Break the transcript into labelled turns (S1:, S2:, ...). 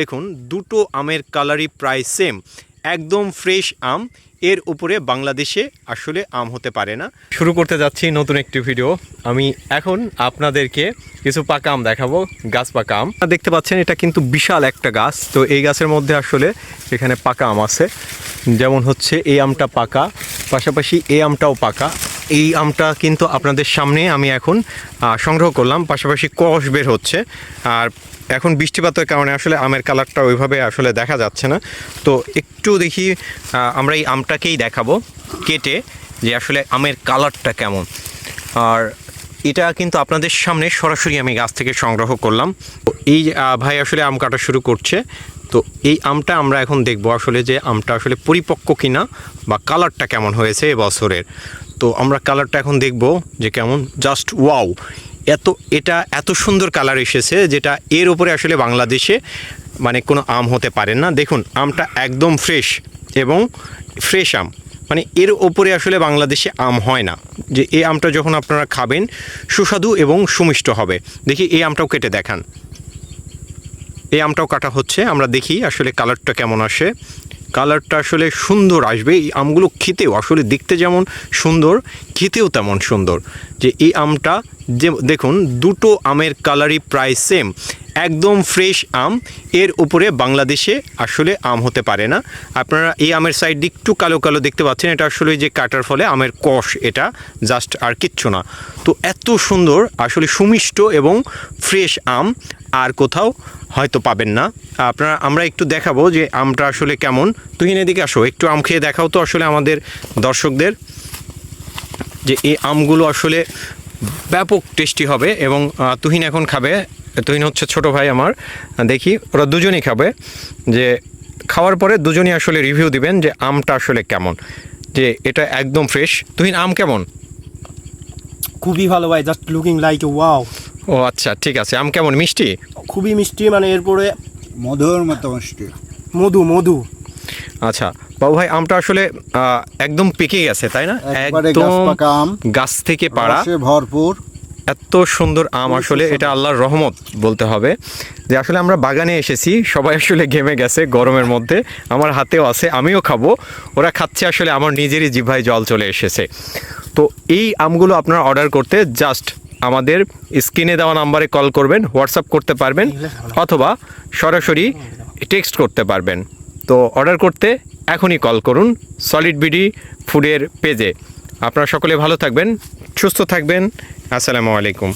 S1: দেখুন, দুটো আমের কালারই প্রায় সেম একদম ফ্রেশ আম, এর উপরে বাংলাদেশে আসলে আম হতে পারে না। শুরু করতে যাচ্ছি নতুন একটি ভিডিও আমি এখন আপনাদেরকে কিছু পাকা আম দেখাবো, গাছ পাকা আম। দেখতে পাচ্ছেন, এটা কিন্তু বিশাল একটা গাছ। তো এই গাছের মধ্যে আসলে এখানে পাকা আম আছে। যেমন হচ্ছে, এই আমটা পাকা, পাশাপাশি এই আমটাও পাকা। এই আমটা কিন্তু আপনাদের সামনে আমি এখন সংগ্রহ করলাম, পাশাপাশি কষ বের হচ্ছে। আর এখন বৃষ্টিপাতের কারণে আসলে আমের কালারটা ওইভাবে আসলে দেখা যাচ্ছে না। তো একটু দেখি আমরা এই আমটাকেই দেখাবো, কেটে যে আসলে আমের কালারটা কেমন। আর এটা কিন্তু আপনাদের সামনে সরাসরি আমি গাছ থেকে সংগ্রহ করলাম। তো এই ভাই আসলে আম কাটা শুরু করছে। তো এই আমটা আমরা এখন দেখব আসলে যে আমটা আসলে পরিপক্ক কিনা বা কালারটা কেমন হয়েছে এবছরের। তো আমরা কালারটা এখন দেখব যে কেমন, জাস্ট ওয়াও। এত, এটা এত সুন্দর কালার এসেছে যেটা এর উপরে আসলে বাংলাদেশে মানে কোনো আম হতে পারে না। দেখুন, আমটা একদম ফ্রেশ এবং ফ্রেশ আম। মানে এর ওপরে আসলে বাংলাদেশে আম হয় না। যে এই আমটা যখন আপনারা খাবেন, সুস্বাদু এবং সুমিষ্ট হবে। দেখি এই আমটাও কেটে দেখান। এই আমটাও কাটা হচ্ছে, আমরা দেখি আসলে কালারটা কেমন আসে। কালারটা আসলে সুন্দর আসবে। এই আমগুলো খেতেও, আসলে দেখতে যেমন সুন্দর, খেতেও তেমন সুন্দর। যে এই আমটা, যে দেখুন, দুটো আমের কালারই প্রায় সেম একদম ফ্রেশ আম। এর উপরে বাংলাদেশে আসলে আম হতে পারে না। আপনারা এই আমের সাইড একটু কালো কালো দেখতে পাচ্ছেন। এটা আসলে যে কাটার ফলে আমের কষ এটা জাস্ট আর কিচ্ছু না। তো এত সুন্দর, আসলে সুমিষ্ট এবং ফ্রেশ আম। আর কোথাও হয়তো পাবেন না। আপনারা, আমরা একটু দেখাবো যে আমটা আসলে কেমন। তুহিন, এদিকে আসো, একটু আম খেয়ে দেখাও তো আসলে আমাদের দর্শকদের যে এই আমগুলো আসলে ব্যাপক টেস্টি হবে এবং তুহিন এখন খাবে। তুহিন হচ্ছে ছোট ভাই আমার। দেখি, ওরা দুজনই খাবে। যে খাওয়ার পরে দুজনেই আসলে রিভিউ দিবেন যে আমটা আসলে কেমন। যে এটা একদম ফ্রেশ তুহিন, আম কেমন?
S2: খুবই ভালো ভাই জাস্ট লুকিং লাইক ওয়াও
S1: ও আচ্ছা ঠিক আছে। আম কেমন মিষ্টি?
S2: খুবই মিষ্টি মানে এরপরে
S3: মধুর মতো মিষ্টি।
S2: মধু মধু।
S1: আচ্ছা বাবু ভাই আমটা আসলে একদম পেকে গেছে তাই না?
S3: একবারে গাছ আম।
S1: গাছ থেকে পাড়া।
S3: ভরপুর।
S1: এত সুন্দর আম আসলে এটা আল্লাহর রহমত বলতে হবে। যে আসলে আমরা বাগানে এসেছি সবাই আসলে ঘেমে গেছে গরমের মধ্যে। আমার হাতেও আছে আমিও খাব। ওরা খাচ্ছে আসলে আমার নিজেরই জিভায় জল চলে এসেছে। তো এই আমগুলো আপনারা অর্ডার করতে জাস্ট আমাদের স্ক্রিনে দেওয়া নাম্বারে কল করবেন, হোয়াটসঅ্যাপ করতে পারবেন অথবা সরাসরি টেক্সট করতে পারবেন। তো অর্ডার করতে এখনই কল করুন সলিড বিডি ফুডের পেজে। আপনারা সকলে ভালো থাকবেন, সুস্থ থাকবেন। আসসালামু আলাইকুম।